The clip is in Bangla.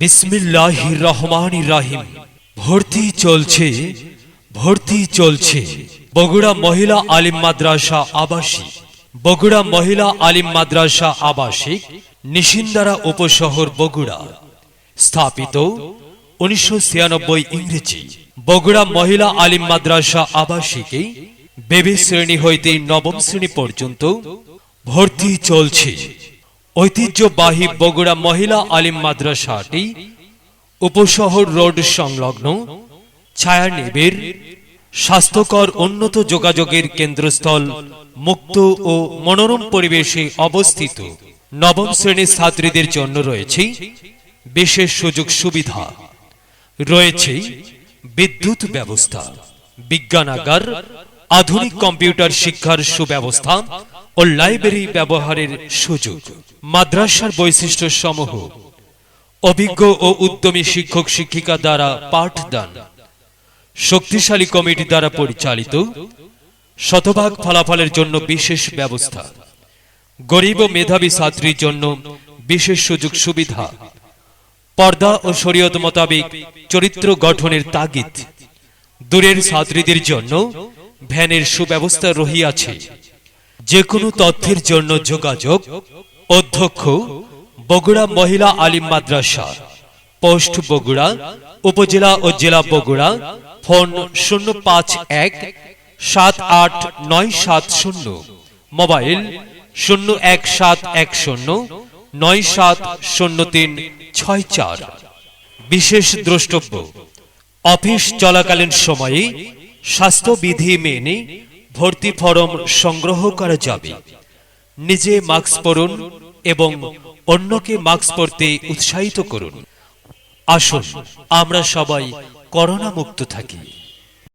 বিসমিল্লাহ রহমান রাহিম। ভর্তি চলছে ভর্তি চলছে বগুড়া মহিলা আলিম মাদ্রাসা আবাসিক। বগুড়া মহিলা আলিম মাদ্রাসা আবাসিক, নিশিন্দারা উপশহর বগুড়া। স্থাপিত উনিশশো ছিয়ানব্বই ইংরেজি। বগুড়া মহিলা আলিম মাদ্রাসা আবাসিকে বেবি শ্রেণি হইতে নবম শ্রেণি পর্যন্ত ভর্তি চলছে। ঐতিহ্যবাহী বগুড়া মহিলা আলিম মাদ্রাসাটি উপশহর রোড সংলগ্ন ছায়ানিবিড় স্বাস্থ্যকর উন্নত যোগাযোগের কেন্দ্রস্থল মুক্ত ও মনোরম পরিবেশে অবস্থিত নবম শ্রেণির ছাত্রীদের জন্য রয়েছে বিশেষ সুযোগ সুবিধা। রয়েছে বিদ্যুৎ ব্যবস্থা, বিজ্ঞানাগার, আধুনিক কম্পিউটার শিক্ষার সুব্যবস্থা ও লাইব্রেরি ব্যবহারের সুযোগ। মাদ্রাসার বৈশিষ্ট্য সমূহ অভিজ্ঞ ও উদ্যমী শিক্ষক শিক্ষিকা দ্বারা পাঠদান। শক্তিশালী কমিটি দ্বারা পরিচালিত। শতভাগ ফলাফলের জন্য বিশেষ ব্যবস্থা। গরিব ও মেধাবী ছাত্রীর জন্য বিশেষ সুযোগ সুবিধা। পর্দা ও শরীয়ত মোতাবেক চরিত্র গঠনের তাগিদ। দূরের ছাত্রীদের জন্য ভ্যানের সুব্যবস্থা রহিয়াছে। যে কোনো তথ্যের জন্য যোগাযোগ, অধ্যক্ষ, বগুড়া মহিলা আলিম মাদ্রাসা, পোস্ট বগুড়া, উপজেলা ও জেলা বগুড়া, ফোন শূন্য পাঁচ এক, সাত আট নয় সাত শূন্য, মোবাইল শূন্য এক সাত এক শূন্য, নয় সাত শূন্য তিন ছয় চার। বিশেষ দ্রষ্টব্য, অফিস চলাকালীন সময়ে স্বাস্থ্যবিধি মেনে ভর্তি ফরম সংগ্রহ করা যাবে। নিজে মাস্ক পরুন এবং অন্যকে মাস্ক পরতে উৎসাহিত করুন। আসুন, আমরা সবাই করোনা মুক্ত থাকি।